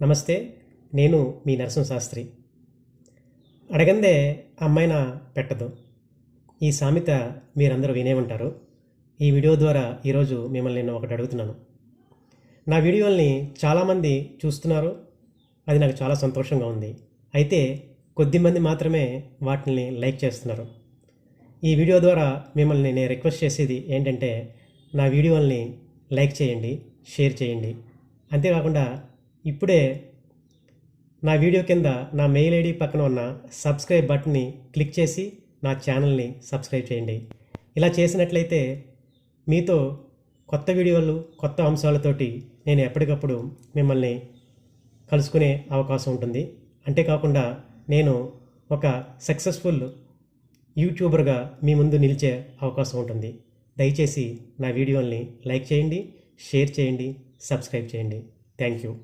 నమస్తే నేను మీ నరసింహశాస్త్రి. అడగందే అమ్మాయిన పెట్టదు. ఈ సామెత మీరందరూ వినే ఉంటారు. ఈ వీడియో ద్వారా ఈరోజు మిమ్మల్ని నేను ఒకటి అడుగుతున్నాను. నా వీడియోల్ని చాలామంది చూస్తున్నారు. అది నాకు చాలా సంతోషంగా ఉంది. అయితే కొద్దిమంది మాత్రమే వాటిని లైక్ చేస్తున్నారు. ఈ వీడియో ద్వారా మిమ్మల్ని నేను రిక్వెస్ట్ చేసేది ఏంటంటే నా వీడియోల్ని లైక్ చేయండి షేర్ చేయండి. అంతేకాకుండా ఇప్పుడే నా వీడియో కింద నా మెయిల్ ఐడి పక్కన ఉన్న సబ్స్క్రైబ్ బటన్ని క్లిక్ చేసి నా ఛానల్ని సబ్స్క్రైబ్ చేయండి. ఇలా చేసినట్లయితే మీతో కొత్త వీడియోలు కొత్త అంశాలతోటి నేను ఎప్పటికప్పుడు మిమ్మల్ని కలుసుకునే అవకాశం ఉంటుంది. అంతేకాకుండా నేను ఒక సక్సెస్ఫుల్ యూట్యూబర్గా మీ ముందు నిలిచే అవకాశం ఉంటుంది. దయచేసి నా వీడియోల్ని లైక్ చేయండి షేర్ చేయండి సబ్స్క్రైబ్ చేయండి. Thank you.